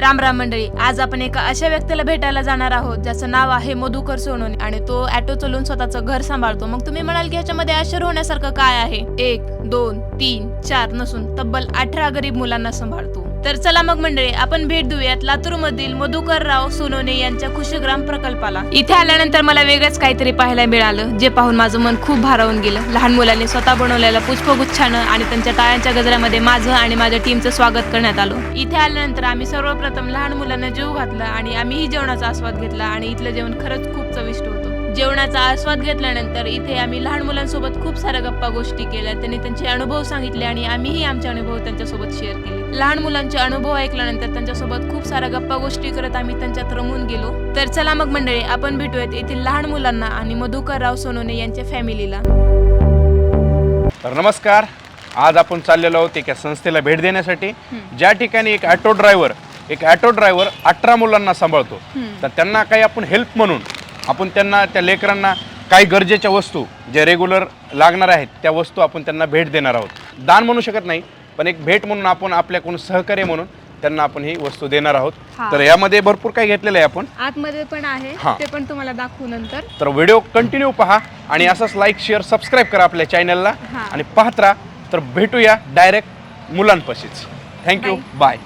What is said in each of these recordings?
राम राम मंडळी आज आपण एका अशा व्यक्तीला भेटायला जाणार आहोत ज्याचं नाव आहे मधुकर सोनोने आणि तो ऑटो चालवून स्वतःचं घर सांभाळतो. मग तुम्ही म्हणाल की ह्याच्यामध्ये आश्चर्य होण्यासारखं काय आहे? एक दोन तीन चार नसून तब्बल अठरा गरीब मुलांना सांभाळतो. तर चला मग मंडळी आपण भेट देऊयात लातूर मधील मधुकर राव सोनवणे यांच्या खुशग्राम प्रकल्पाला. इथे आल्यानंतर मला वेगळंच काहीतरी पाहायला मिळालं जे पाहून माझं मन खूप भारावून गेलं. लहान मुलांनी स्वतः बनवलेल्या पुष्पगुच्छानं आणि त्यांच्या टाळ्यांच्या गजरामध्ये माझं आणि माझ्या टीमचं स्वागत करण्यात आलं. इथे आल्यानंतर आम्ही सर्वप्रथम लहान मुलांना जेव घातला आणि आम्हीही जेवणाचा आस्वाद घेतला आणि इथलं जेवण खरंच खूप चविष्ट होतं. जेवणाचा आस्वाद घेतल्यानंतर इथे आम्ही लहान मुलांसोबत खूप साऱ्या गप्पा गोष्टी केल्या. त्यांनी त्यांचे अनुभव सांगितले आणि आम्हीही आमचे अनुभव त्यांच्यासोबत शेअर केले. लहान मुलांचे अनुभव ऐकल्यानंतर त्यांच्यासोबत खूप साऱ्या गप्पा गोष्टी करत आम्ही त्यांच्यात रमून गेलो. तर चला मग मंडळी आपण भेटूयात येथील लहान मुलांना आणि मधुकर राव सोनवणे यांच्या फॅमिलीला. तर नमस्कार. आज आपण चाललेलो आहोत एका संस्थेला भेट देण्यासाठी. ज्या ठिकाणी एक ॲटो ड्रायव्हर एक ॲटो ड्रायव्हर अठरा मुलांना सांभाळतो. तर त्यांना काही आपण हेल्प म्हणून आपण त्यांना त्या लेकरांना काही गरजेच्या वस्तू जे रेग्युलर लागणार आहेत त्या वस्तू आपण त्यांना भेट देणार आहोत. दान म्हणू शकत नाही पण एक भेट म्हणून आपण आपल्याकडून सहकार्य म्हणून त्यांना आपण ही वस्तू देणार आहोत. तर यामध्ये भरपूर काही घेतलेलं आहे आपण. आतमध्ये पण आहे हा. ते पण तुम्हाला दाखवू नंतर. तर व्हिडिओ कंटिन्यू पहा आणि असंच लाईक शेअर सबस्क्राईब करा आपल्या चॅनलला हा. आणि पाहत राहा. तर भेटूया डायरेक्ट मुलांपाशीच. थँक्यू बाय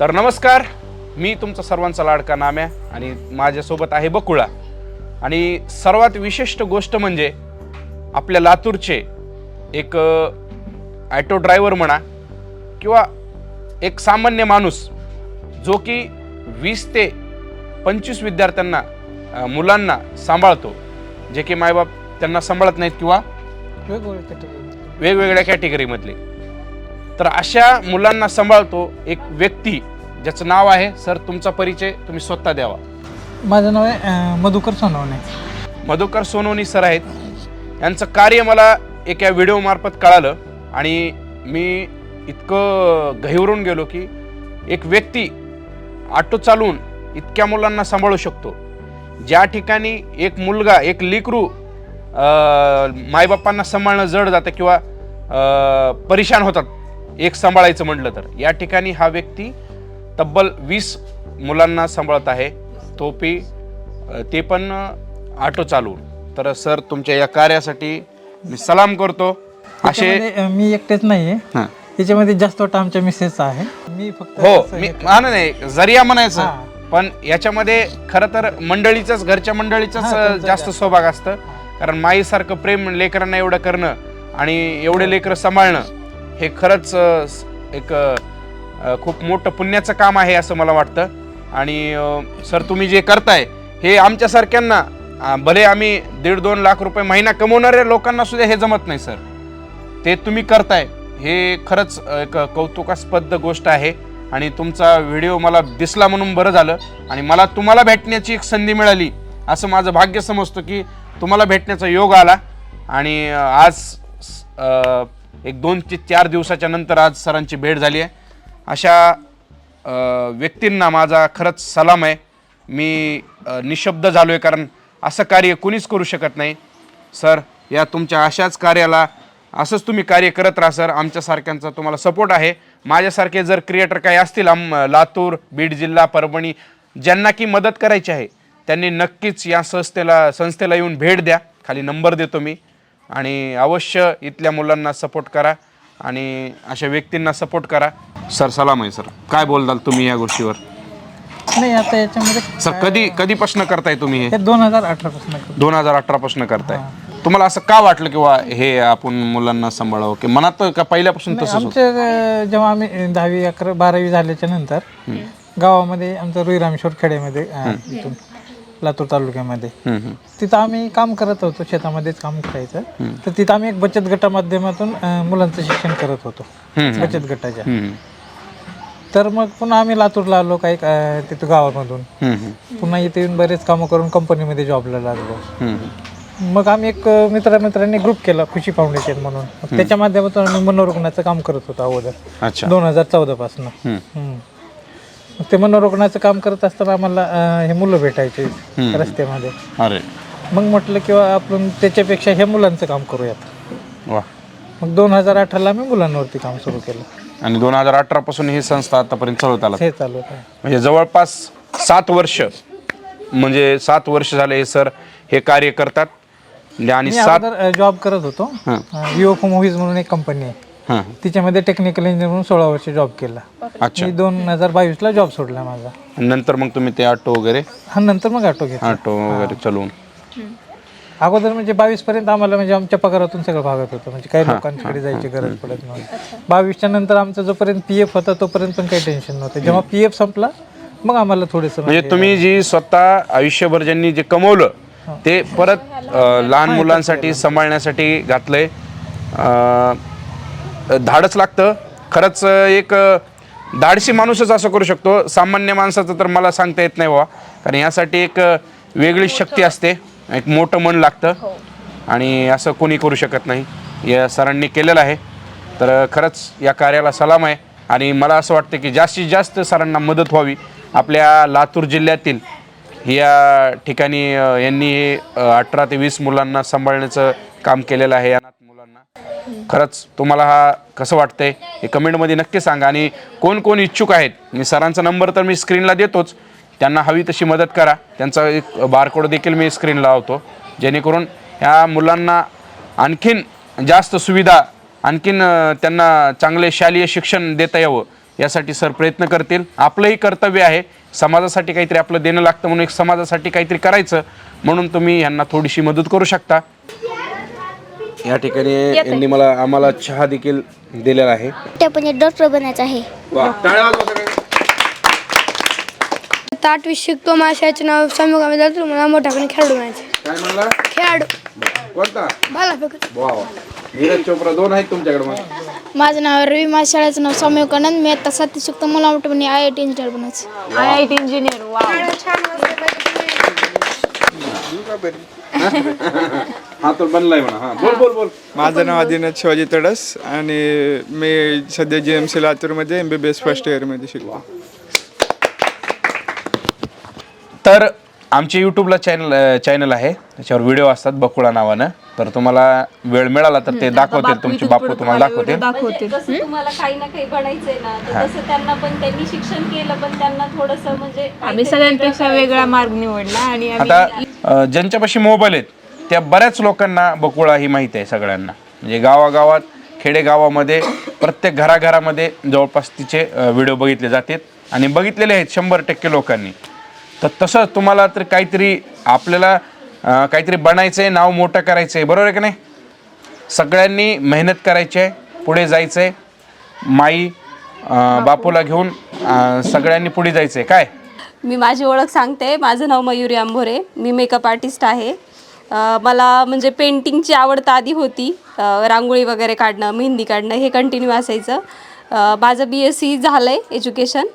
तर नमस्कार मी तुमचा सर्वांचा लाडका नाम्या आणि माझ्यासोबत आहे बकुळा. आणि सर्वात विशिष्ट गोष्ट म्हणजे आपल्या लातूरचे एक ॲटो ड्रायव्हर म्हणा किंवा एक सामान्य माणूस जो की वीस ते पंचवीस विद्यार्थ्यांना मुलांना सांभाळतो जे की मायबाप त्यांना सांभाळत नाहीत किंवा वेगवेगळ्या कॅटेगरीमधले तर अशा मुलांना सांभाळतो एक व्यक्ती ज्याचं नाव आहे सर तुमचा परिचय तुम्ही स्वतः द्यावा. माझं नाव आहे मधुकर सोनवणे. मधुकर सोनवणी सर आहेत. यांचं कार्य मला एका व्हिडिओमार्फत कळालं आणि मी इतकं गहिवरून गेलो की एक व्यक्ती ऑटो चालवून इतक्या मुलांना सांभाळू शकतो. ज्या ठिकाणी एक मुलगा एक लिकरू मायबापांना सांभाळणं जड जातं किंवा परेशान होतात एक सांभाळायचं म्हटलं तर या ठिकाणी हा व्यक्ती तब्बल वीस मुलांना सांभाळत आहे. तो पी अ, ते पण ऑटो चालवून. तर सर तुमच्या या कार्यासाठी मी सलाम करतो. असे त्याच्यामध्ये, मी एकटेच नाही हां. आहे याच्यामध्ये जास्त वाटा आमच्या मिसेसचा आहे. मी फक्त हो मी हे- हा नाही जरिया म्हणायचं. हां. पण याच्यामध्ये खरं तर मंडळीचंच घरच्या मंडळीचंच हां, जास्त. सहभाग असतं. कारण माईसारखं प्रेम लेकरांना एवढं करणं आणि एवढे लेकरं सांभाळणं हे खरंच एक खूप मोठं पुण्याचं काम आहे असं मला वाटतं. आणि सर तुम्ही जे करताय हे आमच्यासारख्यांना भले आम्ही दीड दोन लाख रुपये महिना कमवणाऱ्या लोकांना सुद्धा हे जमत नाही सर. ते तुम्ही करताय हे खरंच एक कौतुकास्पद गोष्ट आहे. आणि तुमचा व्हिडिओ मला दिसला म्हणून बरं झालं. आणि मला तुम्हाला भेटण्याची एक संधी मिळाली असं माझं भाग्य समजतो की तुम्हाला भेटण्याचा योग आला. आणि आज एक दोन ते चार दिवसाच्या नंतर आज सरांची भेट झाली आहे. अशा व्यक्तींना माझा खरंच सलाम आहे. मी निशब्द झालो आहे कारण असं कार्य कुणीच करू शकत नाही. सर या तुमच्या अशाच कार्याला असंच तुम्ही कार्य करत राहा सर. आमच्यासारख्यांचा तुम्हाला सपोर्ट आहे. माझ्यासारखे जर क्रिएटर काही असतील आम लातूर बीड जिल्हा परभणी ज्यांना की मदत करायची आहे त्यांनी नक्कीच या संस्थेला संस्थेला येऊन भेट द्या. खाली नंबर देतो मी. आणि अवश्य इथल्या मुलांना सपोर्ट करा. आणि अशा व्यक्तींना सपोर्ट करा. सर सलाम आहे सर. काय बोलताल तुम्ही या गोष्टीवर? नाही आता याच्यामध्ये सर कधी कधीपासून करताय तुम्ही हे? दोन हजार अठरा पासून दोन हजार अठरा पासून करताय तुम्हाला असं का वाटलं किंवा हे आपण मुलांना सांभाळावं? की मनात का पहिल्यापासून तसंच होतं आमच्या अं, जेव्हा आम्ही दहावी अकरा बारावी झाल्याच्यानंतर गावामध्ये आमचं रुईरामेश्वर खेड्यामध्ये अं, इथून लातूर तालुक्यामध्ये. तिथं आम्ही काम करत होतो शेतामध्येच काम करायचं. तर तिथं आम्ही एक बचत गटा माध्यमातून अं, मुलांचं शिक्षण करत होतो. बचत गटाच्या. तर मग पुन्हा आम्ही लातूरला आलो काही अं, तिथं गावामधून. पुन्हा इथे येऊन बरेच कामं करून कंपनीमध्ये जॉबला लागलो. मग आम्ही एक अं, मित्रामित्रांनी ग्रुप केला खुशी फाउंडेशन म्हणून. मग त्याच्या माध्यमातून आम्ही मनोरुग्णाचं काम करत होतो अगोदर. अच्छा. दोन हजार चौदा पासून ते मनोरुग्णाचं काम करत असताना आम्हाला अं, हे मुलं भेटायचे रस्त्यामध्ये. अरे. मग म्हटलं किंवा आपण त्याच्यापेक्षा हे मुलांचं काम करूयात. वा. मग दोन हजार अठराला आम्ही मुलांवरती काम सुरू केलं. आणि दोन हजार अठरा पासून ही संस्था आतापर्यंत चालवत आला हे चालू आहे. म्हणजे जवळपास सात वर्ष म्हणजे सात वर्ष झाले हे सर हे कार्य करतात. म्हणजे आणि मी सात अगोदर जॉब करत होतो. हां. विओ मूवीज म्हणून एक कंपनी आहे. हां. तिच्यामध्ये टेक्निकल इंजिनियर म्हणून सोळा वर्ष जॉब केला. अच्छा. मी दोन हजार बावीसला जॉब सोडला माझा. नंतर मग तुम्ही ते ऑटो वगैरे? हा नंतर मग ऑटो घेतला. ऑटो वगैरे चालवून. अगोदर म्हणजे बावीस पर्यंत आम्हाला म्हणजे आमच्या पगारातून सगळं भागत होतं. म्हणजे काही लोकांकडे जायची गरज पडत नव्हती. बावीसच्या नंतर आमचा जोपर्यंत पी एफ होता तोपर्यंत पण काही टेन्शन नव्हतं. जेव्हा पी एफ संपला मग आम्हाला थोडंसं म्हणजे तुम्ही जी स्वतः आयुष्यभर ज्यांनी जे कमवलं ते परत अं, लहान मुलांसाठी सांभाळण्यासाठी घातलंय. अं, धाडच लागतं. खरंच एक अं, धाडसी माणूसच असं करू शकतो. सामान्य माणसाचं तर मला सांगता येत नाही बाबा. कारण यासाठी एक वेगळी शक्ती असते. एक मोठं मन लागतं. आणि असं कोणी करू शकत नाही. या सरांनी केलेलं आहे. तर खरंच या कार्याला सलाम आहे. आणि मला असं वाटतं की जास्तीत जास्त सरांना मदत व्हावी. आपल्या लातूर जिल्ह्यातील या ठिकाणी यांनी अठरा ते वीस मुलांना सांभाळण्याचं काम केलेलं आहे. सर्वांना खरंच तुम्हाला हा कसं वाटतंय हे कमेंटमध्ये नक्की सांगा. आणि कोण कोण इच्छुक आहेत मी सरांचा नंबर तर मी स्क्रीनला देतोच. त्यांना हवी तशी मदत करा. त्यांचा एक बारकोड देखील मी स्क्रीनला लावतो. जेणेकरून ह्या मुलांना आणखीन जास्त सुविधा आणखीन त्यांना चांगले शालेय शिक्षण देता यावं यासाठी सर प्रयत्न करतील. आपलंही कर्तव्य आहे. समाजासाठी काहीतरी आपलं देणं लागतं म्हणून एक समाजासाठी काहीतरी करायचं म्हणून तुम्ही यांना थोडीशी मदत करू शकता. या ठिकाणी यांनी मला आम्हाला चहा देखील दिलेला आहे. ते पण एक डॉक्टर बनायचं आहे. आता आठवी शिकतो माझ्याचे नाव समुगामध्ये जातो मला मोठ्याकडे खेळाडू म्हणायचे. काय म्हणला? खेळाडू. कोणता? भाला फेकत वा नीरज चोप्रा दोन आहेत तुमच्याकडे मग. माझं नाव रवी माझ्या शाळेचं नाव सौम्य कनंद मी आता सातवी शिकतो मला मोठं आय आय टी इंजिनियर बनायचं आय आय टी इंजिनियर वा. हा तर बनलाय म्हणा. हा बोल बोल बोल. माझं नाव आदिनाथ शिवाजी तडस आणि मी सध्या जी एम सी लातूरमध्ये M B B S first इयरमध्ये शिकतो तर आमचे यूट्यूबला चॅनल चॅनल आहे. त्याच्यावर व्हिडिओ असतात बकुळा नावानं. तर तुम्हाला वेळ मिळाला तर ते दाखवतील तुमचे बापू तुम्हाला दाखवतील. दाखवतील. कसं तुम्हाला काही ना काही बनायचंय ना तर तसं त्यांना पण त्यांनी शिक्षण केलं पण त्यांना थोडस म्हणजे आम्ही सगळ्यांपेक्षा वेगळा मार्ग निवडला आणि आम्ही आता अ, ज्यांच्यापाशी मोबाईल आहेत त्या बऱ्याच लोकांना बकुळा ही माहिती आहे सगळ्यांना. म्हणजे गावागावात खेडेगावामध्ये प्रत्येक घराघरामध्ये जवळपास तिचे व्हिडिओ बघितले जातात आणि बघितलेले आहेत शंभर टक्के लोकांनी. तर तसं तुम्हाला तर काहीतरी आपल्याला काहीतरी बनायचं आहे नाव मोठं करायचं आहे बरोबर आहे का नाही? सगळ्यांनी मेहनत करायची आहे पुढे जायचं आहे माई बापूला घेऊन सगळ्यांनी पुढे जायचं आहे काय? मी माझी ओळख सांगते. माझं नाव मयुरी आंभोरे. मी मेकअप आर्टिस्ट आहे. मला म्हणजे पेंटिंगची आवड तर आधी होती. रांगोळी वगैरे काढणं मेहंदी काढणं हे कंटिन्यू असायचं. माझं बी एस सी झालं आहे एज्युकेशन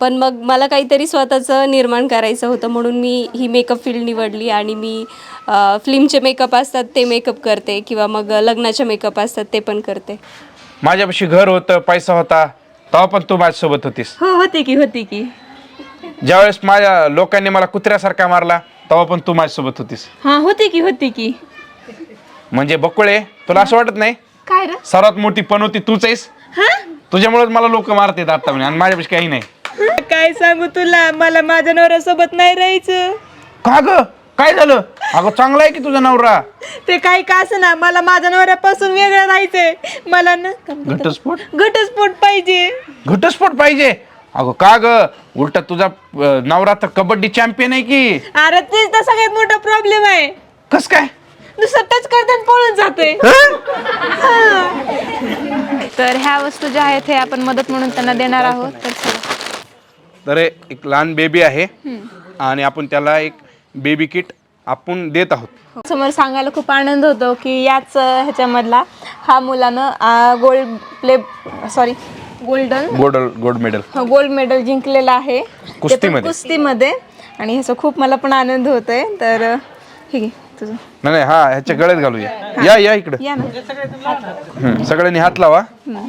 पण मग मला काहीतरी स्वतःचं निर्माण करायचं होतं म्हणून मी ही मेकअप फील्ड निवडली आणि मी फिल्मचे मेकअप असतात ते मेकअप करते किंवा मग लग्नाचे मेकअप असतात ते पण करते. माझ्यापाशी घर होतं पैसा होता तेव्हा पण तू माझ्यासोबत होतीस. हो होती की होती की. ज्यावेळेस माझ्या लोकांनी मला कुत्र्यासारखा मारला तेव्हा पण तू माझ्यासोबत होतीस. हा होती की होती की. म्हणजे बकुळे तुला असं वाटत नाही? काय रे? सर्वात मोठी पनोती तूच आहेस? तुझ्यामुळेच मला लोक मारतात आता म्हणे आणि माझ्यापाशी काही नाही. काय सांगू तुला? मला माझ्या नवऱ्यासोबत नाही राहायचं. का ग? काय झालं? अगं चांगला आहे की तुझा नवरा? ते काही का ना मला माझ्या नवऱ्यापासून वेगळं राहायचंय. मला ना घटस्फोट? घटस्फोट पाहिजे. घटस्फोट पाहिजे? अगं का ग? उलट तुझा अं, नवरा तर कबड्डी चॅम्पियन आहे की? अरे तेच तर सगळ्यात मोठा प्रॉब्लेम आहे. कस काय? नुसतं टच करतात पळून जाते तर ह्या वस्तू ज्या आहेत हे आपण मदत म्हणून त्यांना देणार आहोत. तर चला. तर हे एक लहान बेबी आहे आणि आपण त्याला एक बेबी किट आपण देत आहोत. समोर सांगायला खूप आनंद होतो की याच अ, ह्याच्यामधला हा मुलानं gold play sorry golden. Gold gold medal. Gold medal जिंकलेलं आहे. कुस्तीमध्ये? कुस्तीमध्ये. आणि ह्याचा खूप मला पण आनंद होतोय. तर अ, हे घे तुझं. नाही नाही, हा ह्याच्या गळ्यात घालूया या. या इकडे. या ना. सगळ्यांनी हात लावा.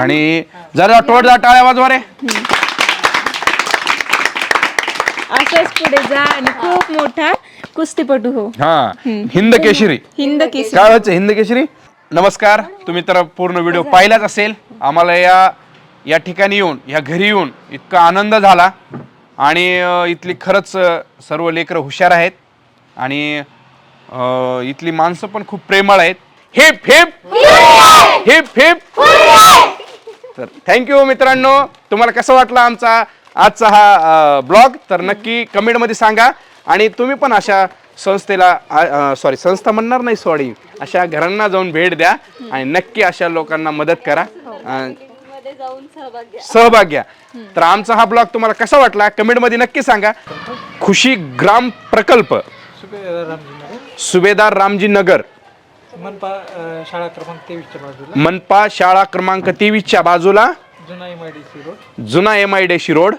आणि जरा जा टाळ्या वाजवा रे. असंच पुढे जा आणि खूप मोठा कुस्तीपटू हो. हा हिंद केशरी. हिंद केसरी काय व्हायचं हिंद केशरी? नमस्कार. तुम्ही तर पूर्ण व्हिडिओ पाहिलाच असेल. आम्हाला या या ठिकाणी येऊन या घरी येऊन इतका आनंद झाला. आणि इथली खरंच सर्व लेकरं हुशार आहेत. आणि इथली माणसं पण खूप प्रेमळ आहेत. Hip hip! Hip hip! तर थँक्यू मित्रांनो. तुम्हाला कसं वाटलं आमचा आजचा हा ब्लॉग? तर नक्की कमेंटमध्ये सांगा. आणि तुम्ही पण अशा संस्थेला सॉरी संस्था म्हणणार नाही सॉरी अशा घरांना जाऊन भेट द्या. आणि नक्की अशा लोकांना मदत करा. अं, सहभाग घ्या तर आमचा हा ब्लॉग तुम्हाला कसा वाटला कमेंटमध्ये नक्की सांगा. खुशी ग्राम प्रकल्प. सुभेदार रामजी नगर. मनपा शाळा क्रमांक तेवीसच्या बाजूला. मनपा शाळा क्रमांक तेवीसच्या बाजूला. जुना M I D C road. जुना M I D C road.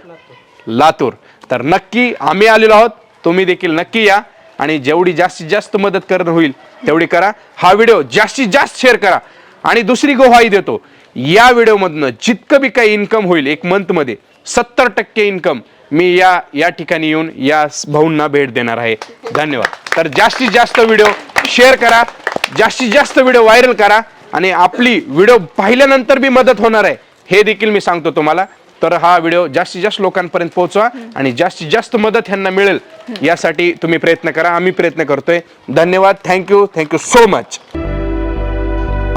Latur. तर नक्की आम्ही आलेलो आहोत. तुम्ही देखील नक्की या. आणि जेवढी जास्तीत जास्त मदत करणं होईल तेवढी करा. हा व्हिडिओ जास्तीत जास्त शेअर करा. आणि दुसरी गोहाई देतो. या व्हिडिओमधनं जितकं बी काही इन्कम होईल एक मंथमध्ये सत्तर टक्के इन्कम मी या या ठिकाणी येऊन या भाऊंना भेट देणार आहे. धन्यवाद. तर जास्तीत जास्त व्हिडिओ शेअर करा जास्तीत जास्त व्हिडिओ व्हायरल करा आणि आपली व्हिडिओ पाहिल्यानंतर बी मदत होणार आहे हे देखील मी सांगतो तुम्हाला. तर हा व्हिडिओ जास्तीत जास्त लोकांपर्यंत पोहोचवा आणि जास्तीत जास्त मदत ह्यांना मिळेल यासाठी तुम्ही प्रयत्न करा आम्ही प्रयत्न करतोय. धन्यवाद. थँक्यू थँक्यू सो मच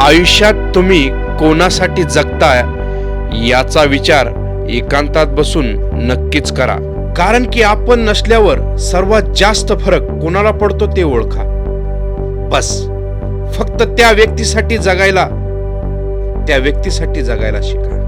आयुष्यात तुम्ही कोणासाठी जगताय याचा विचार एकांतात बसून नक्कीच करा. कारण की आपण नसल्यावर सर्वात जास्त फरक कोणाला पडतो ते ओळखा. बस. फक्त त्या व्यक्तीसाठी जगायला त्या व्यक्तीसाठी जगायला शिका.